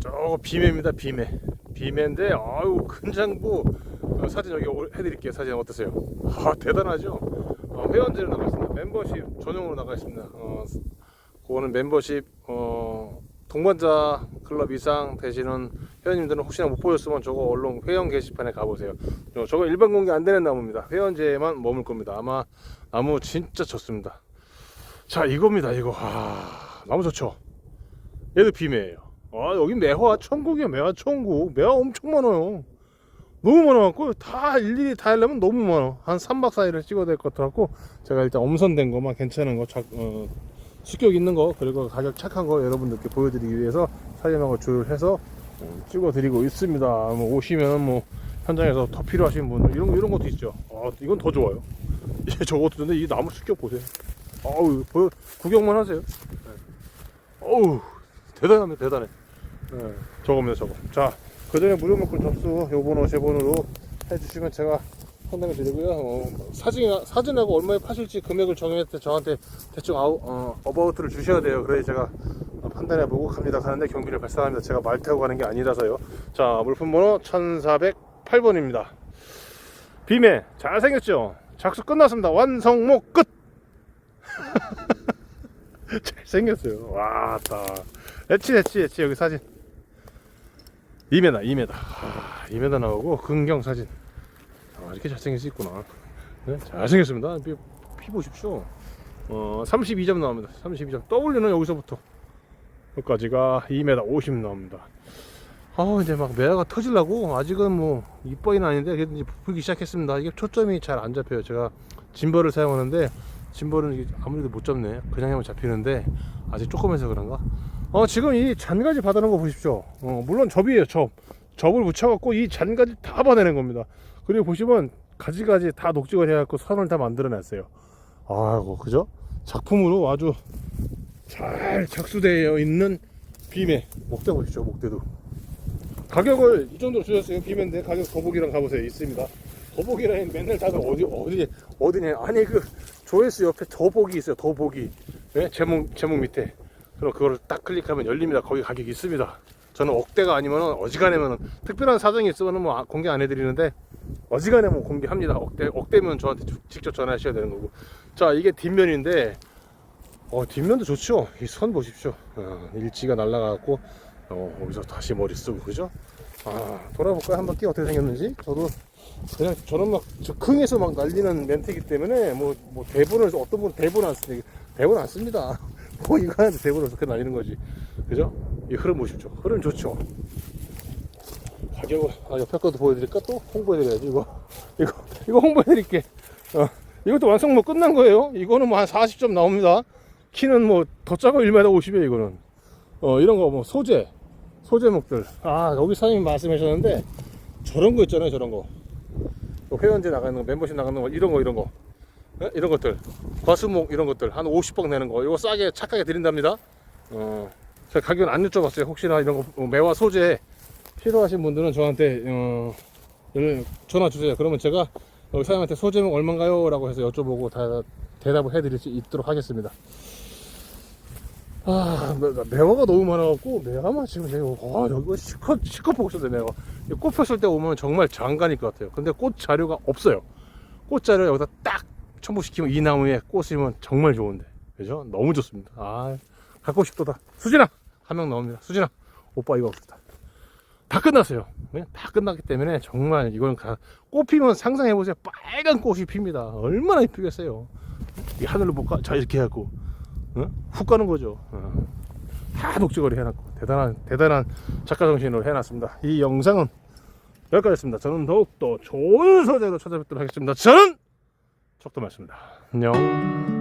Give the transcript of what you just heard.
저거 비매입니다 비매. 비매인데 아유 큰장부. 어, 사진 여기 올- 해드릴게요 사진. 어떠세요? 아 대단하죠? 어, 회원제로 나가 있습니다. 멤버십 전용으로 나가 있습니다. 어, 그거는 멤버십 어, 동반자 클럽 이상 되시는 회원님들은 혹시나 못 보셨으면 저거 얼른 회원 게시판에 가보세요. 어, 저거 일반 공개 안 되는 나무입니다. 회원제에만 머물 겁니다. 아마 나무 진짜 좋습니다. 자 이겁니다 이거. 아, 나무 좋죠? 얘도 비매예요 아 여기 매화 천국이야 매화 천국. 매화 엄청 많아요. 너무 많아갖고 다 일일이 다 하려면 너무 많아. 한 3박 4일을 찍어야 될 것 같아갖고. 제가 일단 엄선된 거만 괜찮은 거 작, 어, 수격 있는 거 그리고 가격 착한 거 여러분들께 보여드리기 위해서 사진하고 조율해서 어, 찍어드리고 있습니다. 뭐 오시면 뭐 현장에서 더 필요하신 분들 이런 거 이런 것도 있죠. 아 이건 더 좋아요. 이게 저것도 근데 이 나무 수격 보세요. 아우 보여 구경만 하세요. 네. 어우 대단합니다 대단해 네, 저겁니다 저거. 자 그전에 무료 먹고 접수 요 번호 제 번호로 해주시면 제가 상담해 드리고요. 어, 사진, 사진하고 얼마에 파실지 금액을 때 저한테 대충 아우, 어, 어바우트를 주셔야 돼요. 그래야 제가 판단해 보고 갑니다. 가는데 경비를 발생합니다. 제가 말 타고 가는 게 아니라서요. 자 물품 번호 1408번입니다. 비매 잘생겼죠? 작수 끝났습니다. 완성목 끝! 잘생겼어요. 와따 애치 애치 애치 여기 사진 2m 2m 아, 2m 나오고 근경 사진. 아, 이렇게 잘생길 수 있구나. 네, 잘생겼습니다. 피, 피 보십시오. 어, 32점 나옵니다. 32점. W는 여기서부터. 여기까지가 2m 50 나옵니다. 아 이제 막 매화가 터질라고 아직은 뭐 이뻐이는 아닌데 그래도 이제 부풀기 시작했습니다. 이게 초점이 잘 안 잡혀요. 제가 짐벌을 사용하는데 짐벌은 아무래도 못 잡네. 그냥 하면 잡히는데 아직 조금해서 그런가 어 지금 이 잔가지 받아놓은 거 보십시오. 어 물론 접이에요 접. 접을 붙여갖고 이 잔가지 다 받아낸 겁니다. 그리고 보시면 가지가지 다 녹직을 해갖고 선을 다 만들어냈어요. 아이고 그죠? 작품으로 아주 잘 착수되어 있는 비매 목대 보십시오 목대도. 가격을 이 정도로 주셨어요. 비매인데 가격 더보기랑 가보세요. 있습니다. 더보기랑 맨날 다들 어디 어디 어디냐. 아니 그 조회수 옆에 더보기 있어요 더보기. 네? 제목 제목 밑에 그럼 그거를 딱 클릭하면 열립니다. 거기 가격이 있습니다. 저는 억대가 아니면 어지간하면 특별한 사정이 있으면 뭐 아- 공개 안 해드리는데 어지간하면 공개합니다. 억대 억대면 저한테 주- 직접 전화하셔야 되는 거고. 자 이게 뒷면인데 어 뒷면도 좋죠. 이 선 보십시오. 어, 일지가 날라가고 어 여기서 다시 머리 쓰고 그죠? 아 돌아볼까요? 한 바퀴 어떻게 생겼는지? 저도 그냥 저는 막 저 흥에서 막 날리는 멘트이기 때문에 뭐, 뭐 대본을 어떤 분은 대본 안 쓰니 대본 안 씁니다. 뭐 이거 하는데 대본을 어떻게 날리는 거지. 그죠? 이 흐름 보십시오. 흐름 좋죠? 가격을 아 옆에 것도 보여드릴까? 또 홍보해드려야지 이거. 이거 이거 홍보해드릴게. 어 이것도 완성 뭐 끝난 거예요? 이거는 뭐 한 40점 나옵니다. 키는 뭐 더 작아 1m 50이에요 이거는. 어 이런 거 뭐 소재 소재목들. 아 여기 사장님 말씀하셨는데 저런 거 있잖아요 저런 거. 회원제 나가는 거 멤버십 나가는 거 이런 거 이런 거 예? 이런 것들 과수목 이런 것들 한 50억 내는 거 이거 싸게 착하게 드린답니다 어 제가 가격은 안 여쭤봤어요 혹시나 이런 거 어, 매화 소재 필요하신 분들은 저한테 어 전화 주세요 그러면 제가 여기 사장님한테 소재목 얼마인가요? 라고 해서 여쭤보고 다 대답을 해드릴 수 있도록 하겠습니다 아, 매화가 너무 많아갖고, 매화만 지금 내가, 와, 여기 뭐 시커, 시커 보고 있었네, 매화. 이꽃 폈을 때 오면 정말 장관일 것 같아요. 근데 꽃 자료가 없어요. 꽃 자료 여기다 딱 첨부시키면 이 나무에 꽃이면 정말 좋은데. 그죠? 너무 좋습니다. 아, 갖고 싶도다. 수진아! 한 명 나옵니다. 수진아! 오빠 이거 없다. 다 끝났어요. 네? 다 끝났기 때문에 정말 이건 가- 꽃 피면 상상해보세요. 빨간 꽃이 핍니다. 얼마나 이쁘겠어요. 이 하늘로 볼까? 자, 이렇게 해갖고. 어? 훅 가는 거죠. 어. 다 녹지거리 해놨고 대단한 대단한 작가 정신으로 해놨습니다. 이 영상은 여기까지였습니다. 저는 더욱더 좋은 소재로 찾아뵙도록 하겠습니다. 저는 적도맞습니다. 안녕.